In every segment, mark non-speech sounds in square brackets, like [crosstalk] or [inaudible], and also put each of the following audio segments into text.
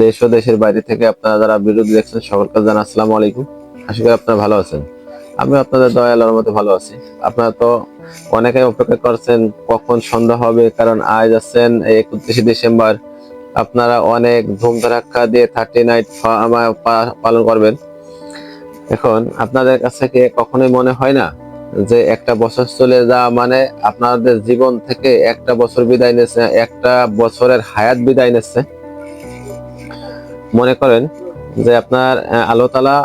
দেশ ও দেশের বাইরে থেকে আপনারা যারা ভিডিও দেখছেন, সকলকে জানা আসসালামু আলাইকুম। আশা করি আপনারা ভালো আছেন। আমি আপনাদের দয়া, আল্লাহর মধ্যে ভালো আছি। আপনারা তো অনেকে অপেক্ষা করছেন, কখন সন্ধ্যা হবে, কারণ আজ আছেন একত্রিশে ডিসেম্বর। আপনারা অনেক ধুম ধারাক্কা দিয়ে থার্টি নাইট পালন করবেন। এখন আপনাদের কাছে কি কখনোই মনে হয় না যে একটা বছর চলে যাওয়া মানে আপনাদের জীবন থেকে একটা বছর বিদায় নিচ্ছে একটা বছরের হায়াত বিদায় নিচ্ছে মনে করেন যে আপনার আল্লাহ তালা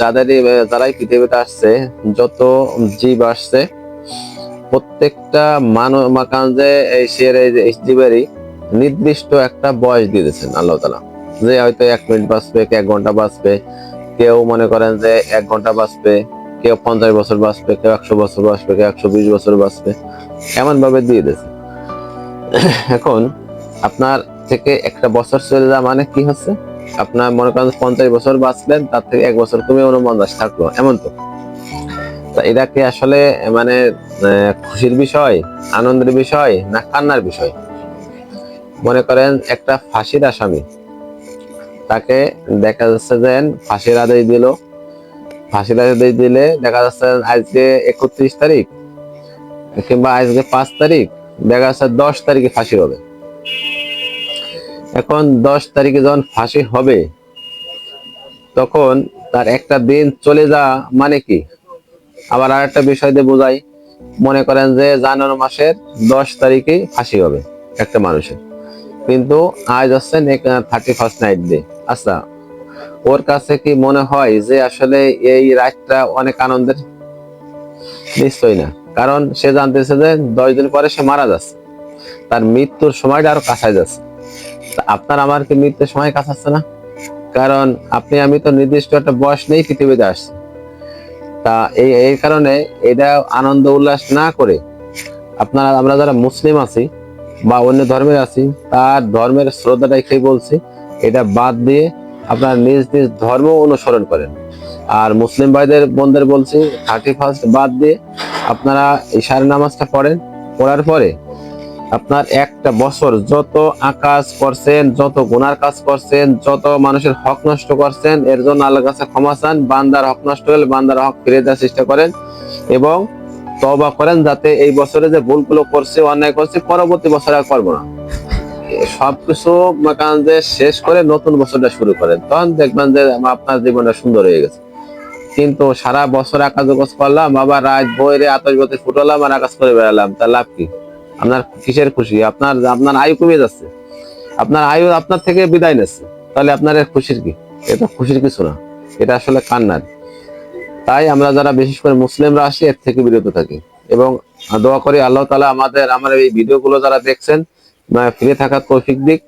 যাদেরই আহ, যারাই পৃথিবীতে আসছে যত জীব আসছে প্রত্যেকটা মানব যে এই শের এই জীবেরই নির্দিষ্ট একটা বয়স দিয়ে দিয়েছেন আল্লাহ তালা যে হয়তো এক মিনিট বাঁচবে কে এক ঘণ্টা বাঁচবে কেউ মনে করেন যে এক ঘণ্টা বাঁচবে কেউ পঞ্চাশ বছর বাঁচবে কেউ একশো বছর বাঁচবে কেউ একশো বিশ বছর বাঁচবে এমন ভাবে দিয়ে দিয়েছে। [coughs] এখন আপনার থেকে একটা বছর চলে যাওয়া মানে কি হচ্ছে? আপনার মনে করেন পঞ্চাশ বছর বাঁচলেন, তার থেকে এক বছর কমে উনপঞ্চাশ থাকল, এমন তো? এটা কি আসলে মানে খুশির বিষয়, আনন্দের বিষয়, না কান্নার বিষয়? মনে করেন একটা ফাঁসির আসামি, তাকে দেখা যাচ্ছে যে ফাঁসির আদেশ দিল। ফাঁসির আদেশ দিলে দেখা যাচ্ছে আজকে একত্রিশ তারিখ, কিংবা আজকে পাঁচ তারিখ, দেখা যাচ্ছে দশ তারিখে ফাঁসি হবে। এখন দশ তারিখে যখন ফাঁসি হবে, তখন তার একটা দিন চলে যাওয়া মানে কি? আবার আর একটা বিষয় দিয়ে বোঝাই। মনে করেন যে জানুয়ারি মাসের দশ তারিখে ফাঁসি হবে একটা মানুষের। কিন্তু আজ আসছেন থার্টি ফার্স্ট নাইট ডে আচ্ছা ওর কাছে কি মনে হয় যে আসলে এই রাতটা অনেক আনন্দের? নিশ্চয়ই না। কারণ সে জানতেছে যে দশ দিন পরে সে মারা যাচ্ছে। তার মৃত্যুর সময়টা আরও কাছায় যাচ্ছে। আপনার আমার কি মৃত্যুর সময় কাছাচ্ছে না? কারণ আপনি, আমি তো নির্দিষ্ট একটা বয়স নেই পৃথিবীতে আসছি। তা এই এই কারণে এটা আনন্দ উল্লাস না করে আপনারা, আমরা যারা মুসলিম আছি বা অন্য ধর্মের আছি, তার ধর্মের শ্রদ্ধাটা শ্রদ্ধাটাই বলছি, এটা বাদ দিয়ে আপনার নিজ নিজ ধর্ম অনুসরণ করেন। আর মুসলিম ভাইদের, বোনদের বলছি থার্টি ফার্স্ট বাদ দিয়ে আপনারা ইশার নামাজটা পড়েন, পড়ার পরে আপনার একটা বছর যত আকাশ করছেন, যত গুনার কাজ করছেন, যত মানুষের হক নষ্ট করছেন, এর জন্য আল্লাহর কাছে ক্ষমা চান, বান্দার হক নষ্ট হলে বান্দার হক ফিরে দেওয়ার চেষ্টা করেন এবং তবা করেন যাতে এই বছরে যে ভুলগুলো করছে, অন্যায় করছে, পরবর্তী বছরে আর করব না। সবকিছু যে শেষ করে নতুন বছরটা শুরু করেন, তখন দেখবেন যে আপনার জীবনটা সুন্দর হয়ে গেছে। কিন্তু সারা বছর আকাশ করলাম, আবার রাত বইরে আতশ বাতি ফুটালাম আর আকাশ করে বেড়ালাম, তার লাভ কি? আপনার কিসের খুশি? আপনার আপনার আয়ু কমে যাচ্ছে। আপনার আয়ু আপনার থেকে বিদায় নিচ্ছে। তাহলে আপনার খুশির কি? এটা খুশির কিছু না। এটা আসলে কান্নার। তাই আমরা যারা বিশেষ করে মুসলিমরা আসি, এর থেকে বিরত থাকি। এবং দোয়া করি আল্লাহ তালা আমাদের, আমার এই ভিডিওগুলো যারা দেখছেন ফিরে থাকার তৌফিক দিক।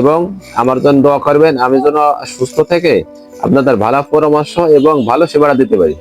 এবং আমার জন্য দোয়া করবেন, আমি যেন সুস্থ থেকে আপনাদের ভালো পরামর্শ এবং ভালো সেবাটা দিতে পারি।